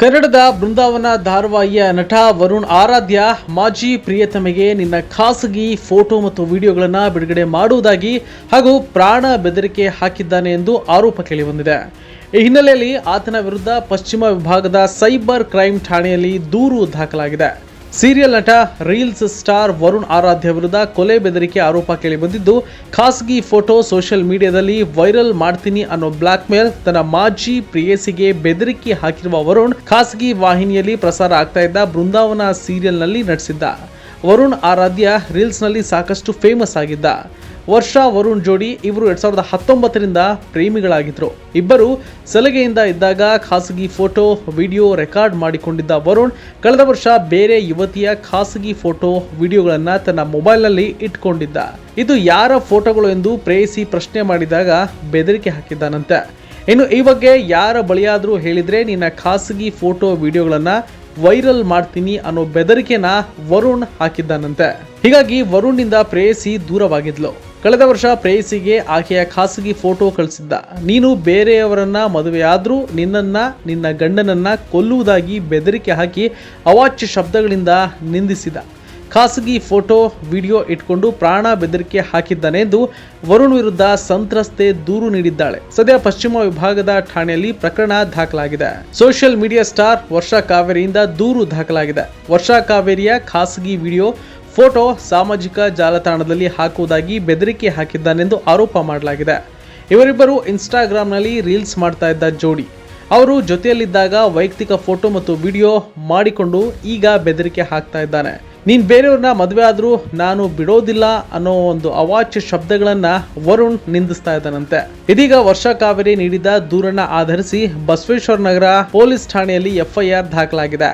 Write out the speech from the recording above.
ಕನ್ನಡದ ಬೃಂದಾವನ ಧಾರವಾಹಿಯ ನಟ ವರುಣ್ ಆರಾಧ್ಯ ಮಾಜಿ ಪ್ರಿಯತಮೆಗೆ ನಿನ್ನ ಖಾಸಗಿ ಫೋಟೋ ಮತ್ತು ವಿಡಿಯೋಗಳನ್ನು ಬಿಡುಗಡೆ ಮಾಡುವುದಾಗಿ ಹಾಗೂ ಪ್ರಾಣ ಬೆದರಿಕೆ ಹಾಕಿದ್ದಾನೆ ಎಂದು ಆರೋಪ ಕೇಳಿಬಂದಿದೆ. ಈ ಹಿನ್ನೆಲೆಯಲ್ಲಿ ಆತನ ವಿರುದ್ಧ ಪಶ್ಚಿಮ ವಿಭಾಗದ ಸೈಬರ್ ಕ್ರೈಮ್ ಠಾಣೆಯಲ್ಲಿ ದೂರು ದಾಖಲಾಗಿದೆ. ಸೀರಿಯಲ್ ನಟ, ರೀಲ್ಸ್ ಸ್ಟಾರ್ ವರುಣ್ ಆರಾಧ್ಯ ವಿರುದ್ಧ ಕೊಲೆ ಬೆದರಿಕೆ ಆರೋಪ ಕೇಳಿಬಂದಿದ್ದು ಖಾಸಗಿ ಫೋಟೋ ಸೋಷಿಯಲ್ ಮೀಡಿಯಾದಲ್ಲಿ ವೈರಲ್ ಮಾಡ್ತೀನಿ ಅನ್ನೋ ಬ್ಲಾಕ್ ಮೇಲ್ ತನ್ನ ಮಾಜಿ ಪ್ರೇಯಸಿಗೆ ಬೆದರಿಕೆ ಹಾಕಿರುವ ವರುಣ್ ಖಾಸಗಿ ವಾಹಿನಿಯಲ್ಲಿ ಪ್ರಸಾರ ಆಗ್ತಾ ಇದ್ದ ಬೃಂದಾವನ ಸೀರಿಯಲ್ನಲ್ಲಿ ನಟಿಸಿದ್ದ. ವರುಣ್ ಆರಾಧ್ಯ ರೀಲ್ಸ್ನಲ್ಲಿ ಸಾಕಷ್ಟು ಫೇಮಸ್ ಆಗಿದ್ದ. ವರ್ಷ ವರುಣ್ ಜೋಡಿ ಇವರು ಎರಡ್ ಸಾವಿರದ ಹತ್ತೊಂಬತ್ತರಿಂದ ಪ್ರೇಮಿಗಳಾಗಿದ್ರು. ಇಬ್ಬರು ಸಲಗೆಯಿಂದ ಇದ್ದಾಗ ಖಾಸಗಿ ಫೋಟೋ, ವಿಡಿಯೋ ರೆಕಾರ್ಡ್ ಮಾಡಿಕೊಂಡಿದ್ದ ವರುಣ್ ಕಳೆದ ವರ್ಷ ಬೇರೆ ಯುವತಿಯ ಖಾಸಗಿ ಫೋಟೋ, ವಿಡಿಯೋಗಳನ್ನ ತನ್ನ ಮೊಬೈಲ್ನಲ್ಲಿ ಇಟ್ಕೊಂಡಿದ್ದ. ಇದು ಯಾರ ಫೋಟೋಗಳು ಎಂದು ಪ್ರೇಯಸಿ ಪ್ರಶ್ನೆ ಮಾಡಿದಾಗ ಬೆದರಿಕೆ ಹಾಕಿದ್ದಾನಂತೆ. ಇನ್ನು ಈ ಬಗ್ಗೆ ಯಾರ ಬಳಿಯಾದರೂ ಹೇಳಿದರೆ ನಿನ್ನ ಖಾಸಗಿ ಫೋಟೋ, ವಿಡಿಯೋಗಳನ್ನು ವೈರಲ್ ಮಾಡ್ತೀನಿ ಅನ್ನೋ ಬೆದರಿಕೆನ ವರುಣ್ ಹಾಕಿದ್ದಾನಂತೆ. ಹೀಗಾಗಿ ವರುಣ್ನಿಂದ ಪ್ರೇಯಸಿ ದೂರವಾಗಿದ್ಲು. ಕಳೆದ ವರ್ಷ ಪ್ರೇಯಸಿಗೆ ಆಕೆಯ ಖಾಸಗಿ ಫೋಟೋ ಕಳಿಸಿದ್ದ. ನೀನು ಬೇರೆಯವರನ್ನ ಮದುವೆಯಾದ್ರೂ ನಿನ್ನನ್ನ, ನಿನ್ನ ಗಂಡನನ್ನ ಕೊಲ್ಲುವುದಾಗಿ ಬೆದರಿಕೆ ಹಾಕಿ ಅವಾಚ್ಯ ಶಬ್ದಗಳಿಂದ ನಿಂದಿಸಿದ. ಖಾಸಗಿ ಫೋಟೋ, ವಿಡಿಯೋ ಇಟ್ಕೊಂಡು ಪ್ರಾಣ ಬೆದರಿಕೆ ಹಾಕಿದ್ದಾನೆ ಎಂದು ವರುಣ್ ವಿರುದ್ಧ ಸಂತ್ರಸ್ತೆ ದೂರು ನೀಡಿದ್ದಾಳೆ. ಸದ್ಯ ಪಶ್ಚಿಮ ವಿಭಾಗದ ಠಾಣೆಯಲ್ಲಿ ಪ್ರಕರಣ ದಾಖಲಾಗಿದೆ. ಸೋಷಿಯಲ್ ಮೀಡಿಯಾ ಸ್ಟಾರ್ ವರ್ಷಾ ಕಾವೇರಿಯಿಂದ ದೂರು ದಾಖಲಾಗಿದೆ. ವರ್ಷಾ ಕಾವೇರಿಯ ಖಾಸಗಿ ವಿಡಿಯೋ ಫೋಟೋ ಸಾಮಾಜಿಕ ಜಾಲತಾಣದಲ್ಲಿ ಹಾಕುವುದಾಗಿ ಬೆದರಿಕೆ ಹಾಕಿದ್ದಾನೆಂದು ಆರೋಪ ಮಾಡಲಾಗಿದೆ. ಇವರಿಬ್ಬರು ಇನ್ಸ್ಟಾಗ್ರಾಮ್ನಲ್ಲಿ ರೀಲ್ಸ್ ಮಾಡ್ತಾ ಇದ್ದ ಜೋಡಿ. ಅವರು ಜೊತೆಯಲ್ಲಿದ್ದಾಗ ವೈಯಕ್ತಿಕ ಫೋಟೋ ಮತ್ತು ವಿಡಿಯೋ ಮಾಡಿಕೊಂಡು ಈಗ ಬೆದರಿಕೆ ಹಾಕ್ತಾ ಇದ್ದಾನೆ. ನೀನ್ ಬೇರೆಯವ್ರನ್ನ ಮದುವೆ ಆದರೂ ನಾನು ಬಿಡೋದಿಲ್ಲ ಅನ್ನೋ ಒಂದು ಅವಾಚ್ಯ ಶಬ್ದಗಳನ್ನ ವರುಣ್ ನಿಂದಿಸ್ತಾ ಇದ್ದಾನಂತೆ. ಇದೀಗ ವರ್ಷ ಕಾವೇರಿ ನೀಡಿದ ದೂರನ್ನ ಆಧರಿಸಿ ಬಸವೇಶ್ವರ ನಗರ ಪೊಲೀಸ್ ಠಾಣೆಯಲ್ಲಿ ಎಫ್ಐಆರ್ ದಾಖಲಾಗಿದೆ.